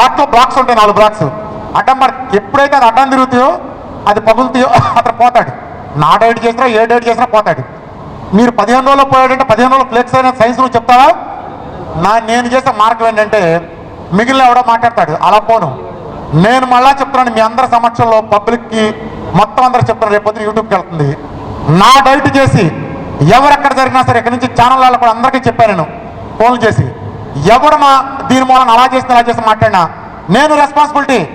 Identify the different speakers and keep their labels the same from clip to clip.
Speaker 1: హార్ట్లో బ్లాక్స్ ఉంటాయి నాలుగు బ్లాక్స్ అడ్డం మరి ఎప్పుడైతే అది అడ్డం తిరుగుతాయో అది పగులుతాయో అతను పోతాడు. నా డైట్ చేసినా ఏ డైట్ చేసినా పోతాడు. మీరు పదిహేను రోజుల్లో పోయాడంటే పదిహేను రోజులు ఫ్లెక్స్ అయిన సైన్స్ నువ్వు చెప్తావా? నా నేను చేసే మార్గం ఏంటంటే మిగిలిన ఎవడో మాట్లాడతాడు అలా పోను. నేను మళ్ళా చెప్తున్నాను మీ అందరి సమక్షంలో పబ్లిక్కి మొత్తం అందరూ చెప్తున్నారు రేపు యూట్యూబ్కి వెళ్తుంది. నా డైట్ చేసి ఎవరెక్కడ జరిగినా సరే ఇక్కడి నుంచి ఛానల్ వాళ్ళు కూడా అందరికీ చెప్పాను నేను. ఫోన్లు చేసి. ఎవడు మా దీని మూలన అలా చేస్తే అలా చేసి మాట్లాడినా? నేను రెస్పాన్సిబిలిటీ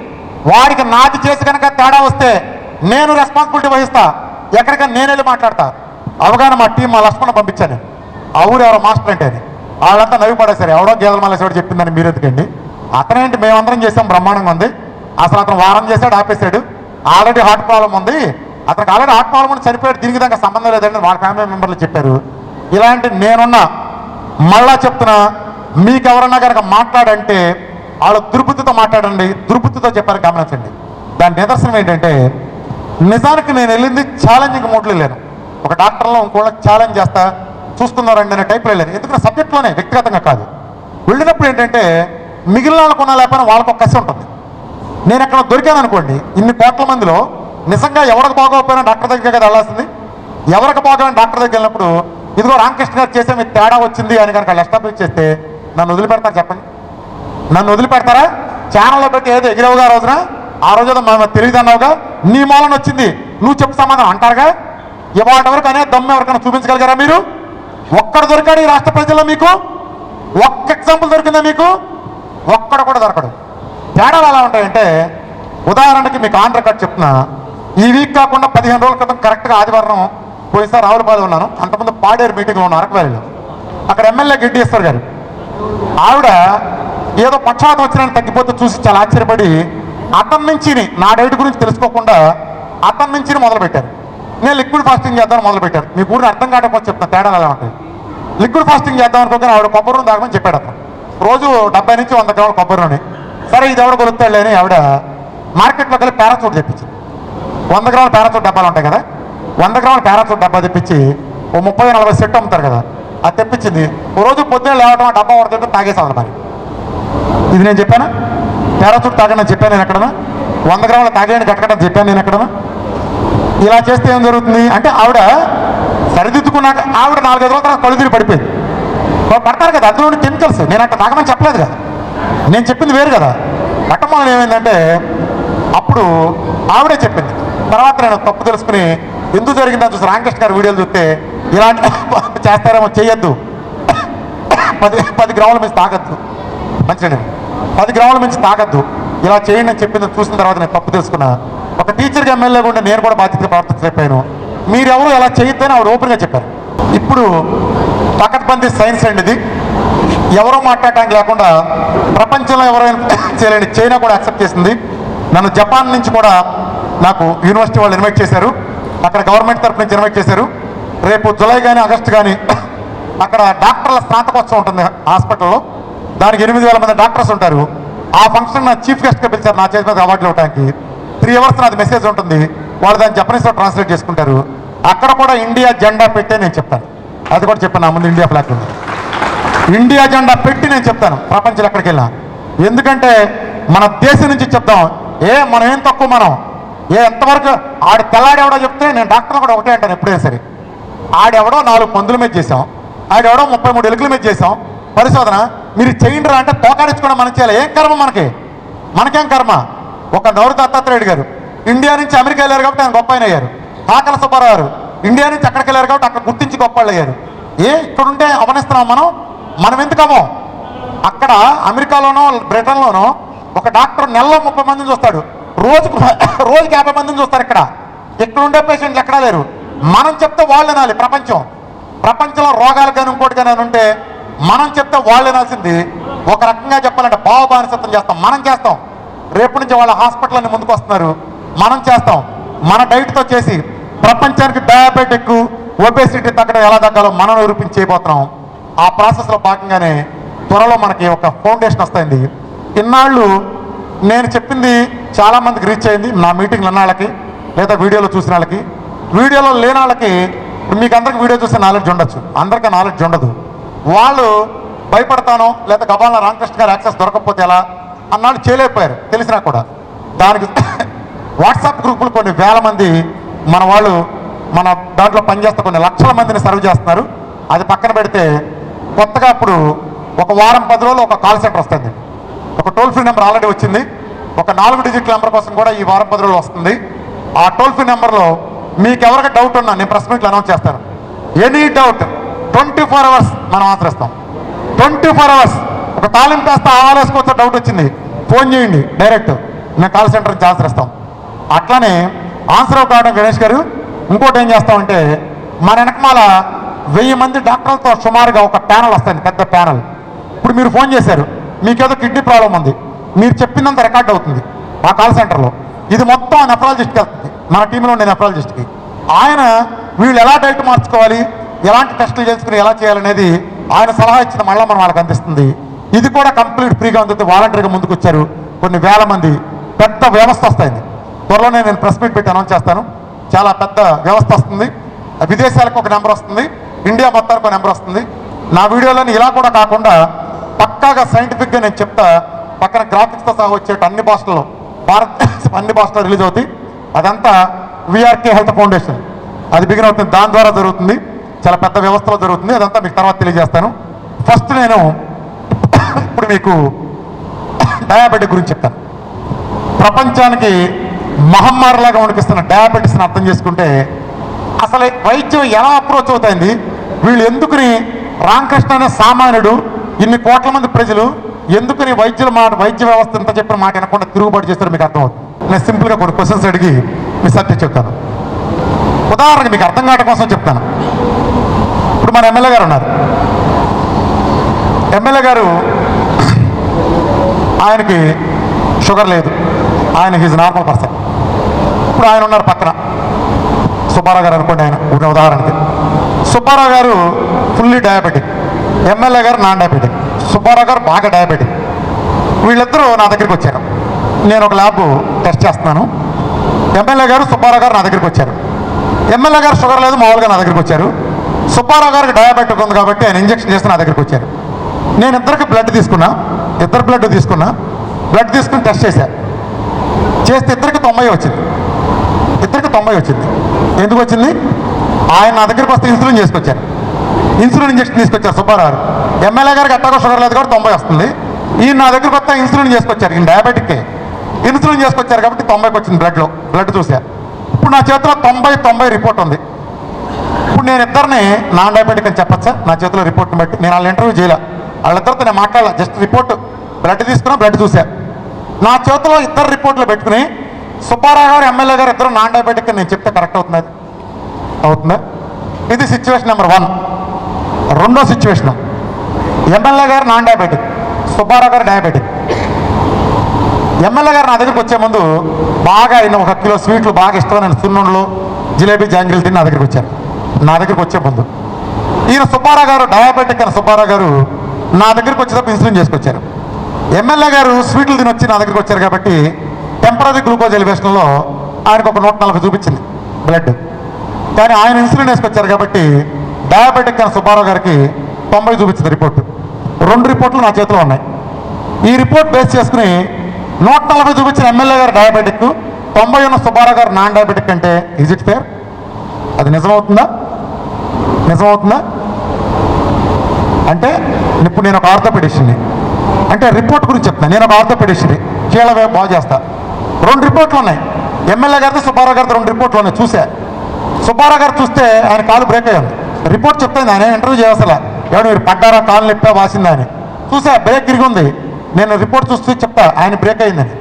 Speaker 1: వాడికి నాది చేసి కనుక తేడా వస్తే నేను రెస్పాన్సిబిలిటీ వహిస్తా. ఎక్కడికైనా నేను వెళ్ళి మాట్లాడతా. అవగాహన మా టీం మా లక్ష్మణ పంపించాను. ఆ ఊరు ఎవరో మాస్టర్ అంటే అది. వాళ్ళంతా నవ్వి ఎవడో గేదల మల్లేశ్వరుడు చెప్పిందని మీరు ఎందుకండి? అతనేంటి? మేమందరం చేసాం బ్రహ్మాండంగా ఉంది. అసలు అతను వారం చేశాడు ఆపేశాడు. ఆల్రెడీ హార్ట్ ప్రాబ్లం ఉంది. అతనికి ఆల్రెడీ హార్ట్ ప్రాబ్లం ఉంది చనిపోయాడు. దీనికి దాకా సంబంధం లేదండి. వాళ్ళ ఫ్యామిలీ మెంబర్లు చెప్పారు. ఇలాంటి నేనున్నా. మళ్ళా చెప్తున్నా మీకు ఎవరన్నా కనుక మాట్లాడంటే వాళ్ళు దుర్బుద్ధితో మాట్లాడండి దుర్బుద్ధితో చెప్పారు గమనించండి. దాని నిదర్శనం ఏంటంటే నిజానికి నేను వెళ్ళింది ఛాలెంజింగ్ మోడ్లో లేను ఒక డాక్టర్లో ఇంకోళ్ళకి ఛాలెంజ్ చేస్తా చూస్తున్నారండి అనే టైప్లో వెళ్ళాను. ఎందుకంటే సబ్జెక్ట్లోనే వ్యక్తిగతంగా కాదు. వెళ్ళినప్పుడు ఏంటంటే మిగిలిన వాళ్ళకు ఉన్న లేకపోయినా వాళ్ళకు ఒక కసి ఉంటుంది. నేను ఎక్కడ దొరికాను అనుకోండి ఇన్ని కోట్ల మందిలో నిజంగా ఎవరికి బాగోకపోయినా డాక్టర్ దగ్గరికి కదా వెళ్ళాల్సింది? ఎవరికి బాగోని డాక్టర్ దగ్గర వెళ్ళినప్పుడు ఇదిగో రామకృష్ణ గారు చేసే మీ తేడా వచ్చింది అని కనుక ఎస్టాబ్లిష్ చేస్తే నన్ను వదిలిపెడతారు చెప్పండి. నన్ను వదిలిపెడతారా? ఛానల్లో పెట్టి ఏదో ఎగిరవుగా ఆ రోజున? ఆ రోజు తెలియదన్నావుగా మనం తెలియదు అన్నావుగా? నీ మూలన వచ్చింది. నువ్వు చెప్పు సమాధానం అంటారుగా? ఇవాటి వరకు అనే దమ్ము ఎవరికైనా చూపించగలిగారా మీరు? ఒక్కడు దొరికాడు ఈ రాష్ట్ర ప్రజల్లో మీకు? ఒక్క ఎగ్జాంపుల్ దొరికిందా మీకు? ఒక్కడ కూడా దొరకడు. తేడాలు ఎలా ఉంటాయంటే ఉదాహరణకి మీకు ఆంధ్ర రికార్డ్ చెప్తున్నా. ఈ వీక్ కాకుండా పదిహేను రోజుల క్రితం కరెక్ట్గా ఆదివారం పోయిసారి రావులపాలెం ఉన్నాను. అంతకుముందు పాడేరు మీటింగ్లో ఉన్నాను అరకవేలిలో అక్కడ ఎమ్మెల్యే గిడ్డీశ్వర్ గారు. ఆవిడ ఏదో పక్షవాతం వచ్చిన తగ్గిపోతే చూసి చాలా ఆశ్చర్యపడి అతని నుంచి నా డైట్ గురించి తెలుసుకోకుండా అతని నుంచి మొదలు పెట్టారు నేను లిక్విడ్ ఫాస్టింగ్ చేద్దామని మొదలుపెట్టారు మీ ఊరిని అర్థం కాకపోతే చెప్తాను. తేడా ఎలా ఉంటాయి? లిక్విడ్ ఫాస్టింగ్ చేద్దాం అనుకోగానే ఆవిడ కొబ్బరి నూనె తాగమని చెప్పాడు అతను. రోజు డెబ్బై నుంచి వంద గ్రాముల కొబ్బరి నూనె. సరే ఇది ఎవడ కొలుస్తాడు అని ఆవిడ మార్కెట్లో కలిపి పారాచూట్ తెప్పించింది. వంద గ్రాముల పారాచూట్ డబ్బాలు ఉంటాయి కదా? వంద గ్రాముల పారాచూట్ డబ్బా తెప్పించి ఓ ముప్పై నలభై సెట్ అమ్ముతారు కదా? అది తెప్పించింది. ఓ రోజు పొద్దున్న లేవటం ఆ డబ్బా పడుతుంటే తాగేసాను మరి ఇది నేను చెప్పాను? పారాచూట్ తాగని చెప్పాను నేను ఎక్కడనా వంద గ్రాముల తాగేయండి కట్టకడం చెప్పాను నేను ఎక్కడనా ఇలా చేస్తే ఏం జరుగుతుంది? అంటే ఆవిడ సరిదిద్దుకున్నాక ఆవిడ నాలుగైదు రోజుల తర్వాత కళ్ళు తిరిగి పడిపోయింది. పడతారు కదా అందులో కెమికల్స్ నేను అట్లా తాగమని చెప్పలేదు కదా. నేను చెప్పింది వేరు కదా. పట్టమని ఏమైందంటే అప్పుడు ఆవిడే చెప్పింది. తర్వాత నేను తప్పు తెలుసుకుని ఎందుకు జరిగిందని చూసి రామకృష్ణ గారి వీడియోలు చూస్తే ఇలాంటి చేస్తారేమో చేయొద్దు పది పది గ్రాముల మించి తాగద్దు. మంచిది పది గ్రాముల మించి తాగద్దు. ఇలా చేయండి అని చెప్పింది చూసిన తర్వాత నేను తప్పు తెలుసుకున్నా. ఒక టీచర్గా ఎమ్మెల్యేగా ఉండే నేను కూడా బాధ్యతగా ప్రవర్తించలేకపోయాను మీరెవరు ఇలా చేయొద్దని ఆవిడ ఓపెన్గా చెప్పారు. ఇప్పుడు పకడ్బందీ సైన్స్ అండి ఇది. ఎవరో మాట్లాడటానికి లేకుండా ప్రపంచంలో ఎవరైనా చేయలేని చైనా కూడా యాక్సెప్ట్ చేసింది. నన్ను జపాన్ నుంచి కూడా నాకు యూనివర్సిటీ వాళ్ళు ఇన్వైట్ చేశారు. అక్కడ గవర్నమెంట్ తరఫు నుంచి ఇన్వైట్ చేశారు. రేపు జూలై కానీ ఆగస్టు కానీ అక్కడ డాక్టర్ల స్నాతకోత్సవం ఉంటుంది హాస్పిటల్లో. దానికి ఎనిమిది వేల మంది డాక్టర్స్ ఉంటారు. ఆ ఫంక్షన్ నా చీఫ్ గెస్ట్గా పిలిచారు. నా చేతి మీద అవార్డులు ఇవ్వడానికి త్రీ అవర్స్ నాది మెసేజ్ ఉంటుంది. వాళ్ళు దాన్ని జపనీస్లో ట్రాన్స్లేట్ చేసుకుంటారు. అక్కడ కూడా ఇండియా జెండా పెట్టే నేను చెప్తాను. అది కూడా చెప్పాను. నా ముందు ఇండియా ఫ్లాగ్ ఉంది. ఇండియా జెండా పెట్టి నేను చెప్తాను. ప్రపంచంలో ఎక్కడికి వెళ్ళినా. ఎందుకంటే మన దేశం నుంచి చెప్తాం ఏ మనం ఏం తక్కువ మనం? ఏ ఎంతవరకు ఆడి తెల్లాడెవడో చెప్తే నేను డాక్టర్ కూడా ఒకటే అంటాను ఎప్పుడైనా సరే. ఆడెవడో నాలుగు పందుల మీద చేసాం ఆడెవడో ముప్పై మూడు ఎలుకల మీద చేసాం పరిశోధన మీరు చేయండి రా అంటే తోకాడించుకోవడం మనం చేయాలి. ఏం కర్మ మనకి? మనకేం కర్మ? ఒక నౌరు దత్తాత్రేయుడు గారు. ఇండియా నుంచి అమెరికా వెళ్ళారు కాబట్టి ఆయన గొప్ప ఆయన అయ్యారు. ఆకల సుబ్బారావు గారు. ఇండియా నుంచి అక్కడికి వెళ్ళారు కాబట్టి అక్కడ గుర్తించి గొప్ప అయ్యారు. ఏ ఇక్కడుంటే అవనిస్తున్నాం మనం? మనం ఎందుకమో అక్కడ అమెరికాలోనో బ్రిటన్లోనో ఒక డాక్టర్ నెలలో ముప్పై మందిని చూస్తాడు. రోజుకు రోజుకి యాభై మందిని చూస్తారు ఇక్కడ. ఇక్కడ ఉండే పేషెంట్లు ఎక్కడా లేరు. మనం చెప్తే వాళ్ళు వినాలి ప్రపంచం. ప్రపంచంలో రోగాలు కానీ ఇంకోటి కానీ ఉంటే మనం చెప్తే వాళ్ళు వినాల్సింది ఒక రకంగా చెప్పాలంటే భావబానిసత్వం చేస్తాం. మనం చేస్తాం. రేపు నుంచి వాళ్ళ హాస్పిటల్ అన్ని ముందుకు వస్తున్నారు. మనం చేస్తాం. మన డైట్తో చేసి ప్రపంచానికి డయాబెటిక్ ఒబేసిటీ తగ్గడం ఎలా తగ్గాలో మనం నిరూపించి చేయబోతున్నాం ఆ ప్రాసెస్లో భాగంగానే త్వరలో మనకి ఒక ఫౌండేషన్ వస్తుంది ఇన్నాళ్ళు నేను చెప్పింది చాలా మందికి రీచ్ అయింది. నా మీటింగ్లు ఉన్న వాళ్ళకి లేదా వీడియోలో చూసిన వాళ్ళకి. వీడియోలో లేని వాళ్ళకి మీకు అందరికి వీడియో చూస్తే నాలెడ్జ్ ఉండొచ్చు. అందరికీ నాలెడ్జ్ ఉండదు. వాళ్ళు భయపడతాను లేదా గబాల రామకృష్ణ గారు యాక్సెస్ దొరకకపోతే ఎలా? అన్నాడు చేయలేకపోయారు. తెలిసినా కూడా. దానికి వాట్సాప్ గ్రూపులు కొన్ని వేల మంది మన వాళ్ళు మన దాంట్లో పనిచేస్తే కొన్ని లక్షల మందిని సర్వ్ చేస్తున్నారు. అది పక్కన పెడితే కొత్తగా అప్పుడు ఒక వారం పది రోజులు ఒక కాల్ సెంటర్ వస్తుంది. ఒక టోల్ ఫ్రీ నెంబర్ ఆల్రెడీ వచ్చింది. ఒక నాలుగు డిజిట్ నెంబర్ కోసం కూడా ఈ వారం పది రోజులు వస్తుంది. ఆ టోల్ ఫ్రీ నెంబర్లో మీకు ఎవరికి డౌట్ ఉన్నా నేను ప్రెస్ మీట్లో అనౌన్స్ చేస్తాను. Any doubt twenty four hours మనం ఆన్సర్ ఇస్తాం. ట్వంటీ ఫోర్ అవర్స్ ఒక తాలింపు వేస్తే ఆవాలేసుకోవచ్చు డౌట్ వచ్చింది. ఫోన్ చేయండి డైరెక్ట్ నేను కాల్ సెంటర్ నుంచి ఆన్సర్ ఇస్తాం. అట్లానే ఆన్సర్ కావడం గణేష్ గారు. ఇంకోటి ఏం చేస్తామంటే మన వెనకమాల వెయ్యి మంది డాక్టర్లతో సుమారుగా ఒక ప్యానల్ వస్తుంది పెద్ద ప్యానల్ ఇప్పుడు మీరు ఫోన్ చేశారు మీకేదో కిడ్నీ ప్రాబ్లం ఉంది. మీరు చెప్పిందంత రికార్డ్ అవుతుంది ఆ కాల్ సెంటర్లో ఇది మొత్తం నెఫరాలజిస్ట్కి వెళ్తుంది. మన టీంలో ఉండే నెఫ్రాలజిస్ట్కి ఆయన వీళ్ళు ఎలా డైట్ మార్చుకోవాలి ఎలాంటి టెస్టులు చేసుకుని ఎలా చేయాలనేది ఆయన సలహా ఇచ్చిన మళ్ళీ మనం వాళ్ళకి అందిస్తుంది. ఇది కూడా కంప్లీట్ ఫ్రీగా ఉంది. వాలంటరీగా ముందుకు వచ్చారు కొన్ని వేల మంది. పెద్ద వ్యవస్థ వస్తుంది త్వరలోనే నేను ప్రెస్ మీట్ పెట్టి అనౌన్స్ చేస్తాను. చాలా పెద్ద వ్యవస్థ వస్తుంది. విదేశాలకు ఒక నెంబర్ వస్తుంది. ఇండియా మొత్తానికి ఒక నెంబర్ వస్తుంది. నా వీడియోలోని ఇలా కూడా కాకుండా పక్కాగా సైంటిఫిక్గా నేను చెప్తా పక్కన గ్రాఫిక్స్తో సహా వచ్చేట అన్ని భాషల్లో భారతదేశం అన్ని భాషల్లో రిలీజ్ అవుతాయి. అదంతా విఆర్కే హెల్త్ ఫౌండేషన్. అది బిగిన్ అవుతుంది. దాని ద్వారా జరుగుతుంది. చాలా పెద్ద వ్యవస్థలో జరుగుతుంది. అదంతా మీకు తర్వాత తెలియజేస్తాను. ఫస్ట్ నేను ఇప్పుడు మీకు డయాబెటిక్ గురించి చెప్తాను. ప్రపంచానికి మహమ్మారిలాగా వణికిస్తున్న డయాబెటీస్ని అర్థం చేసుకుంటే అసలు వైద్యం ఎలా అప్రోచ్ అవుతుంది వీళ్ళు ఎందుకుని రామకృష్ణ అనే సామాన్యుడు ఇన్ని కోట్ల మంది ప్రజలు ఎందుకని వైద్యుల మాట వైద్య వ్యవస్థ ఇంత చెప్పిన మాట వినకుండా తిరుగుబాటు చేస్తారో మీకు అర్థమవుతుంది. నేను సింపుల్గా కొన్ని క్వశ్చన్స్ అడిగి మీ సబ్జెక్ట్ చెప్తాను. ఉదాహరణకి మీకు అర్థం కావడం కోసం చెప్తాను. ఇప్పుడు మన ఎమ్మెల్యే గారు ఉన్నారు. ఎమ్మెల్యే గారు ఆయనకి షుగర్ లేదు. ఆయన హీజ్ నార్మల్ పర్సన్ ఇప్పుడు ఆయన ఉన్నారు పక్కన. సుబ్బారావు గారు అనుకోండి ఆయన ఉన్న ఉదాహరణకి. Subbarao garu fully diabetic MLA garu non diabetic Subbarao garu బాగా డయాబెటిక్ వీళ్ళిద్దరూ నా దగ్గరికి వచ్చారు. నేను ఒక ల్యాబ్ టెస్ట్ చేస్తున్నాను. ఎమ్మెల్యే గారు సుబ్బారావు గారు నా దగ్గరికి వచ్చారు. ఎమ్మెల్యే గారు షుగర్ లేదు మామూలుగా నా దగ్గరికి వచ్చారు. సుబ్బారావు గారికి డయాబెటిక్ ఉంది కాబట్టి ఆయన ఇంజక్షన్ చేసి నా దగ్గరికి వచ్చారు. నేను ఇద్దరికి బ్లడ్ తీసుకున్నా ఇద్దరు బ్లడ్ తీసుకున్నా బ్లడ్ తీసుకుని టెస్ట్ చేశా. చేస్తే ఇద్దరికి తొంభై వచ్చింది. ఇద్దరికి తొంభై వచ్చింది. ఎందుకు వచ్చింది? ఆయన నా దగ్గరికి వస్తే ఇన్సులిన్ చేసుకొచ్చారు. ఇన్సులిన్ ఇంజక్షన్ తీసుకొచ్చారు సుబ్బారావు గారు. ఎమ్మెల్యే గారికి ఎట్టాగో షుగర్ లేదు కాబట్టి తొంభై వస్తుంది. ఈయన నా దగ్గరికి వస్తే ఇన్సులిన్ చేసుకొచ్చారు. ఈయన డయాబెటిక్కే ఇన్సులిన్ చేసుకొచ్చారు కాబట్టి తొంభైకి వచ్చింది బ్లడ్లో బ్లడ్ చూసా. ఇప్పుడు నా చేతిలో తొంభై తొంభై రిపోర్ట్ ఉంది. ఇప్పుడు నేను ఇద్దరిని నాన్ డయాబెటిక్ అని చెప్పచ్చా? నా చేతిలో రిపోర్ట్ని బట్టి. నేను వాళ్ళ ఇంటర్వ్యూ చేయలే. వాళ్ళిద్దరితో నేను మాట్లాడాల. జస్ట్ రిపోర్ట్ బ్లడ్ తీసుకున్నా బ్లడ్ చూసా. నా చేతిలో ఇద్దరు రిపోర్ట్లు పెట్టుకుని సుబ్బారావు గారు ఎమ్మెల్యే గారు ఇద్దరు నాన్ డయాబెటిక్ అని నేను చెప్తే కరెక్ట్ అవుతుంది అది? అవుతుందా? ఇది సిచ్యువేషన్ నెంబర్ వన్ రెండో situation MLA garu non diabetic Subbarao garu diabetic MLA గారు నా దగ్గరికి వచ్చే ముందు బాగా ఆయన ఒక కిలో స్వీట్లు బాగా ఇష్టమైన సున్నుండ్లు జిలేబీ జాంగిరీలు తిని నా దగ్గరికి వచ్చారు. నా దగ్గరికి వచ్చే ముందు. ఈయన సుబ్బారావు గారు డయాబెటిక్ అయిన సుబ్బారావు గారు నా దగ్గరికి వచ్చేటప్పుడు ఇన్సులిన్ చేసుకొచ్చారు. ఎమ్మెల్యే గారు స్వీట్లు తిని వచ్చి నా దగ్గరికి వచ్చారు కాబట్టి టెంపరీ గ్లూకోజ్ ఎలివేషన్లో ఆయనకు ఒక నూట నలభై చూపించింది బ్లడ్. కానీ ఆయన ఇన్సులిన్ వేసుకొచ్చారు కాబట్టి డయాబెటిక్ అయిన సుబ్బారావు గారికి తొంభై చూపించింది రిపోర్టు. రెండు రిపోర్ట్లు నా చేతిలో ఉన్నాయి. ఈ రిపోర్ట్ బేస్ చేసుకుని నూట నలభై చూపించిన ఎమ్మెల్యే గారు డయాబెటిక్ తొంభై ఉన్న సుబ్బారావు గారు నాన్ డయాబెటిక్ అంటే ఈజ్ ఇట్ ఫేర్ అది నిజమవుతుందా? నిజమవుతుందా? అంటే ఇప్పుడు నేను ఒక ఆర్థోపెడిషన్ని అంటే రిపోర్ట్ గురించి చెప్తాను నేను ఒక ఆర్థోపెడిషన్ని కీళ్ళవే బాగు చేస్తా. రెండు రిపోర్ట్లు ఉన్నాయి. ఎమ్మెల్యే గారితో సుబ్బారావు గారితో రెండు రిపోర్ట్లు ఉన్నాయి. చూసా. సుబ్బారావు గారు చూస్తే ఆయన కాలు బ్రేక్ అయ్యింది రిపోర్ట్ చెప్తాను ఆయన ఇంటర్వ్యూ చేయాల్సిన ఎవరు మీరు పడ్డారా? కాలు నొప్పా? వాసిందా అని. చూసా. బ్రేక్ తిరిగి ఉంది. నేను రిపోర్ట్ చూస్తే చెప్తా ఆయన బ్రేక్ అయిందని.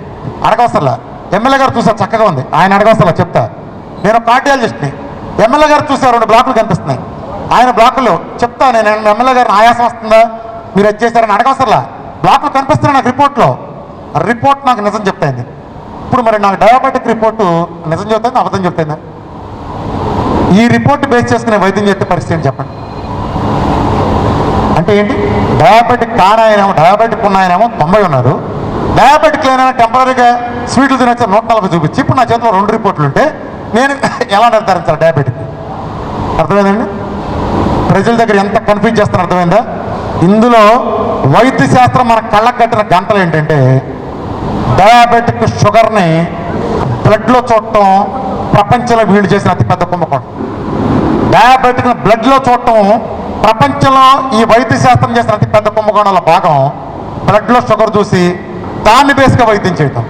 Speaker 1: అడగవసరలా? ఎమ్మెల్యే గారు చూసారు చక్కగా ఉంది. ఆయన అడగవసరలా చెప్తా. నేను కార్డియాలజిస్ట్ని. ఎమ్మెల్యే గారు చూసా రెండు బ్లాకులు కనిపిస్తున్నాయి. ఆయన బ్లాకులు చెప్తా నేను ఎమ్మెల్యే గారిని ఆయాసం వస్తుందా? మీరు అది చేశారని అడగవసరలా? బ్లాకులు కనిపిస్తున్నాయి నాకు రిపోర్ట్లో. రిపోర్ట్ నాకు నిజం చెప్తాయింది. ఇప్పుడు మరి నాకు డయాబెటిక్ రిపోర్టు నిజం చెప్తాను అబద్ధం చెప్తాయిందా? ఈ రిపోర్ట్ బేస్ చేసుకునే వైద్యం చేసే పరిస్థితి చెప్పండి. అంటే ఏంటి? డయాబెటిక్ కానాయనేమో డయాబెటిక్ ఉన్నాయనేమో తొంభై ఉన్నారు. డయాబెటిక్ లేనైనా టెంపరీగా స్వీట్లు తినొచ్చా? నూట నలభై చూపించి. ఇప్పుడు నా చేతిలో రెండు రిపోర్ట్లు ఉంటే నేను ఎలా నిర్ధారించాలి డయాబెటిక్? అర్థమైందండి? ప్రజల దగ్గర ఎంత కన్ఫ్యూజ్ చేస్తాను అర్థమైందా? ఇందులో వైద్య శాస్త్రం మన కళ్ళకు కట్టిన గంటలు ఏంటంటే డయాబెటిక్ షుగర్ని బ్లడ్లో చూడటం ప్రపంచంలో వీళ్ళు చేసిన అతిపెద్ద కుంభకోణం. డయాబెటిక్ బ్లడ్లో చూడటం ప్రపంచంలో ఈ వైద్య శాస్త్రం చేసిన అతి పెద్ద కుంభకోణాల భాగం బ్లడ్లో షుగర్ చూసి దాన్ని బేస్గా వైద్యం చేయటం.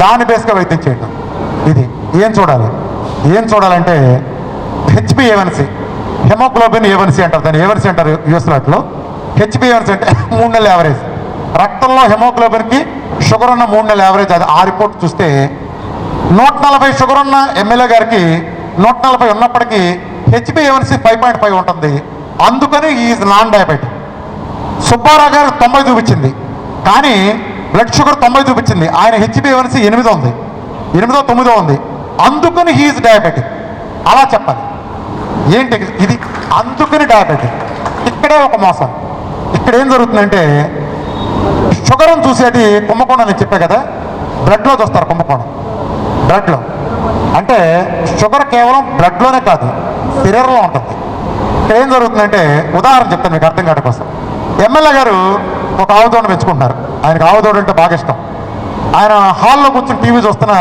Speaker 1: దాన్ని బేస్గా వైద్యం చేయటం. ఇది ఏం చూడాలి? ఏం చూడాలంటే హెచ్బి ఏవన్సీ హెమోగ్లోబిన్ ఏవన్సీ అంటారు. దాన్ని ఏవన్సీ అంటారు యూఎస్ వాటిలో హెచ్బి ఏవన్సీ అంటే మూడు నెలల యావరేజ్ రక్తంలో హెమోగ్లోబిన్కి షుగర్ ఉన్న మూడు నెలల యావరేజ్ అది ఆ రిపోర్ట్ చూస్తే నూట నలభై షుగర్ ఉన్న ఎమ్మెల్యే గారికి నూట నలభై ఉన్నప్పటికీ HB A one C five point five ఉంటుంది. అందుకని ఈజ్ నాన్ డయాబెటిక్ సుబ్బారావు గారు తొంభై చూపించింది. కానీ బ్లడ్ షుగర్ తొంభై చూపించింది. ఆయన హెచ్బి ఎనిమిదో ఉంది. ఎనిమిదో తొమ్మిదో ఉంది. అందుకని హీఈస్ డయాబెటిక్ అలా చెప్పాలి. ఏంటి ఇది? అందుకని డయాబెటిక్ ఇక్కడే ఒక మోసం. ఇక్కడ ఏం జరుగుతుందంటే షుగర్ని చూసేది కుంభకోణం నేను చెప్పా కదా? బ్లడ్లో చూస్తారు కుంభకోణం. బ్లడ్లో అంటే షుగర్ కేవలం బ్లడ్లోనే కాదు శరీరంలో ఉంటుంది. ఇక్కడ ఏం జరుగుతుందంటే ఉదాహరణ చెప్తాను మీకు అర్థం కావడం కోసం. ఎమ్మెల్యే గారు ఒక ఆవుదోడు మెచ్చుకుంటున్నారు ఆయనకు ఆవుదోడు అంటే బాగా ఇష్టం. ఆయన హాల్లో కూర్చుని టీవీ చూస్తున్న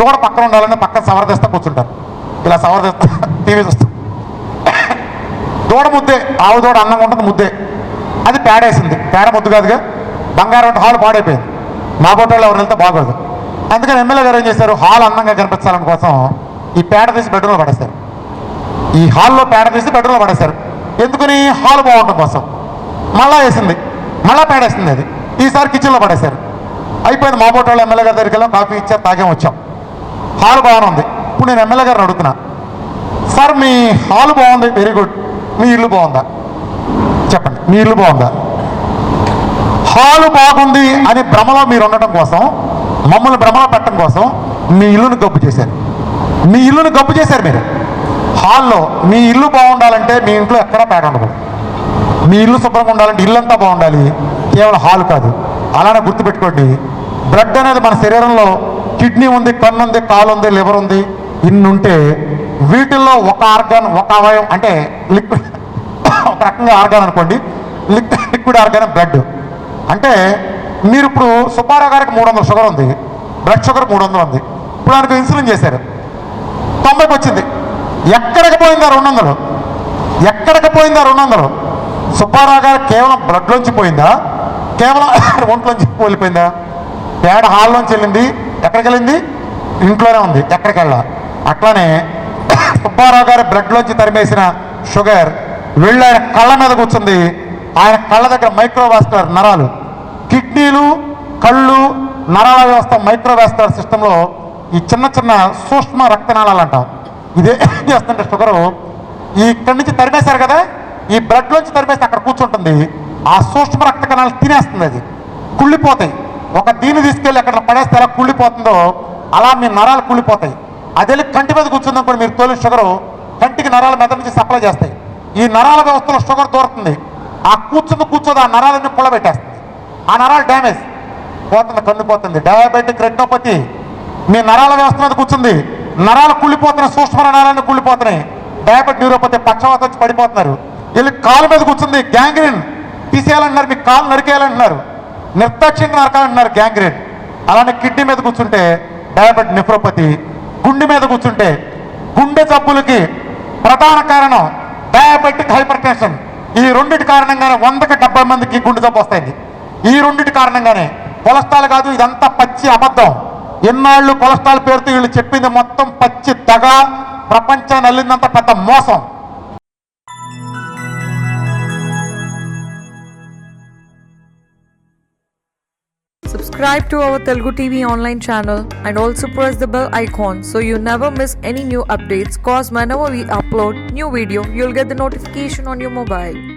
Speaker 1: దూడ పక్కన ఉండాలని పక్కన సవరదీస్తా కూర్చుంటారు. ఇలా సవరదీస్తా టీవీ చూస్తూ. దూడ ముద్దే ఆవు దూడ అన్నం ఉంటుంది ముద్దే. అది పేడేసింది. పేడ ముద్దు కాదుగా బంగారం అంటే హాల్ పాడైపోయింది. మా బొట్టలో ఎవరు వెళ్తే బాగోదు. అందుకని ఎమ్మెల్యే గారు ఏం చేశారు? హాల్ అందంగా కనిపించాలని కోసం ఈ పేడ తీసి బెడ్రూమ్లో పడేస్తారు ఈ హాల్లో పేడ తీసి బెడ్రూమ్లో పడేశారు. ఎందుకని? హాల్ బాగుండడం కోసం. మళ్ళా వేసింది. మళ్ళా పేడ వేసింది అది. ఈసారి కిచెన్లో పడేశారు. అయిపోయింది. మా వాళ్ళు ఎమ్మెల్యే గారి దగ్గరికి వెళ్ళాం. కాఫీ ఇచ్చారు. తాగే వచ్చాం. హాల్ బాగానే ఉంది. ఇప్పుడు నేను ఎమ్మెల్యే గారిని అడుగుతున్నా. సార్ మీ హాల్ బాగుంది. Very good. మీ ఇల్లు బాగుందా? చెప్పండి. మీ ఇల్లు బాగుందా? హాలు బాగుంది అని భ్రమలో మీరు ఉండటం కోసం మమ్మల్ని భ్రమలో పెట్టడం కోసం మీ ఇల్లుని గబ్బు చేశారు. మీ ఇల్లుని గబ్బు చేశారు మీరు. హాల్లో మీ ఇల్లు బాగుండాలంటే మీ ఇంట్లో ఎక్కడా పేడ మీ ఇల్లు శుభ్రంగా ఉండాలంటే ఇల్లు అంతా బాగుండాలి. కేవలం హాల్ కాదు. అలానే గుర్తుపెట్టుకోండి. బ్లడ్ అనేది మన శరీరంలో కిడ్నీ ఉంది కన్ను ఉంది కాలు ఉంది లివర్ ఉంది. ఇన్ని ఉంటే వీటిల్లో ఒక ఆర్గాన్ ఒక అవయవం అంటే లిక్విడ్ ఒక రకంగా ఆర్గాన్ అనుకోండి. Liquid liquid organ blood. అంటే మీరు ఇప్పుడు సుబ్బారావు గారికి మూడు వందల షుగర్ ఉంది బ్లడ్ షుగర్ మూడు వందలు ఉంది. ఇప్పుడు ఆయనకు ఇన్సులిన్ చేశారు. తొంభైకి వచ్చింది. ఎక్కడికి పోయిందా రెండు వందలు ఎక్కడికి పోయిందా రెండు వందలు సుబ్బారావు గారు కేవలం బ్లడ్లోంచి పోయిందా? కేవలం ఒంట్లోంచి వెళ్ళిపోయిందా పేడ హాల్లోంచి వెళ్ళింది? ఎక్కడికి వెళ్ళింది? ఇంట్లోనే ఉంది. ఎక్కడికి వెళ్ళా? అట్లానే సుబ్బారావు గారి బ్లడ్లోంచి తరిమేసిన షుగర్ వెళ్ళి ఆయన కళ్ళ మీద కూర్చుంది. ఆయన కళ్ళ దగ్గర మైక్రోవాస్టర్ నరాలు. కిడ్నీలు కళ్ళు నరాల వ్యవస్థ మైక్రోవాస్టర్ సిస్టంలో ఈ చిన్న చిన్న సూక్ష్మ రక్తనాళాలు అంటాం ఇదే చేస్తుంటే షుగరు ఇక్కడి నుంచి తరిమేశారు కదా ఈ బ్లడ్లోంచి తరిమేస్తే అక్కడ కూర్చుంటుంది. ఆ సూక్ష్మ రక్త కణాలు తినేస్తుంది అది. కుళ్ళిపోతాయి. ఒక దీన్ని తీసుకెళ్ళి అక్కడ పడేస్తే ఎలా కుళ్ళిపోతుందో అలా మీ నరాలు కుళ్ళిపోతాయి. అది వెళ్ళి కంటి మీద కూర్చుందనుకోండి మీరు తోలి షుగరు కంటికి నరాల మెద నుంచి సప్లై చేస్తాయి. ఈ నరాల వ్యవస్థలో షుగర్ దూరుతుంది ఆ కూర్చుంది కూర్చోదు ఆ నరాలన్నీ పుల్లబెట్టేస్తుంది ఆ నరాలు డ్యామేజ్. పోతుంది కన్ను పోతుంది డయాబెటిక్ రెటినోపతి మీ నరాల వ్యవస్థ మీద కూర్చుంది. నరాలు కుళ్ళిపోతున్నాయి సూక్ష్మ నరాలన్నీ కుళ్ళిపోతున్నాయి. డయాబెటిక్ న్యూరోపతి పక్షవాతం వచ్చి పడిపోతున్నారు. వీళ్ళు కాలు మీద కూర్చుంది గ్యాంగ్రీన్. తీసేయాలంటున్నారు మీ కాలు నరికేయాలంటున్నారు. నిర్దాక్షిణ్యంగా నరకాలంటున్నారు గ్యాంగ్రీన్. అలానే కిడ్నీ మీద కూర్చుంటే డయాబెటిక్ నెఫ్రోపతి గుండె మీద కూర్చుంటే గుండె జబ్బులకి ప్రధాన కారణం డయాబెటిక్ హైపర్ టెన్షన్ ఈ రెండింటి కారణంగానే వందకి డెబ్బై మందికి గుండె జబ్బు వస్తాయి ఈ రెండిటి కారణంగానే కొలెస్ట్రాల్ కాదు ఇదంతా పచ్చి అబద్ధం. ఎన్నాళ్ళు కొలెస్ట్రాల్ పేరుతో వీళ్ళు చెప్పింది మొత్తం పచ్చి దగ ప్రపంచాన్ని అల్లిందంత పెద్ద మోసం
Speaker 2: Subscribe to our Telugu TV online channel and also press the bell icon so you never miss any new updates. Cause whenever we upload new video, you'll get the notification on your mobile.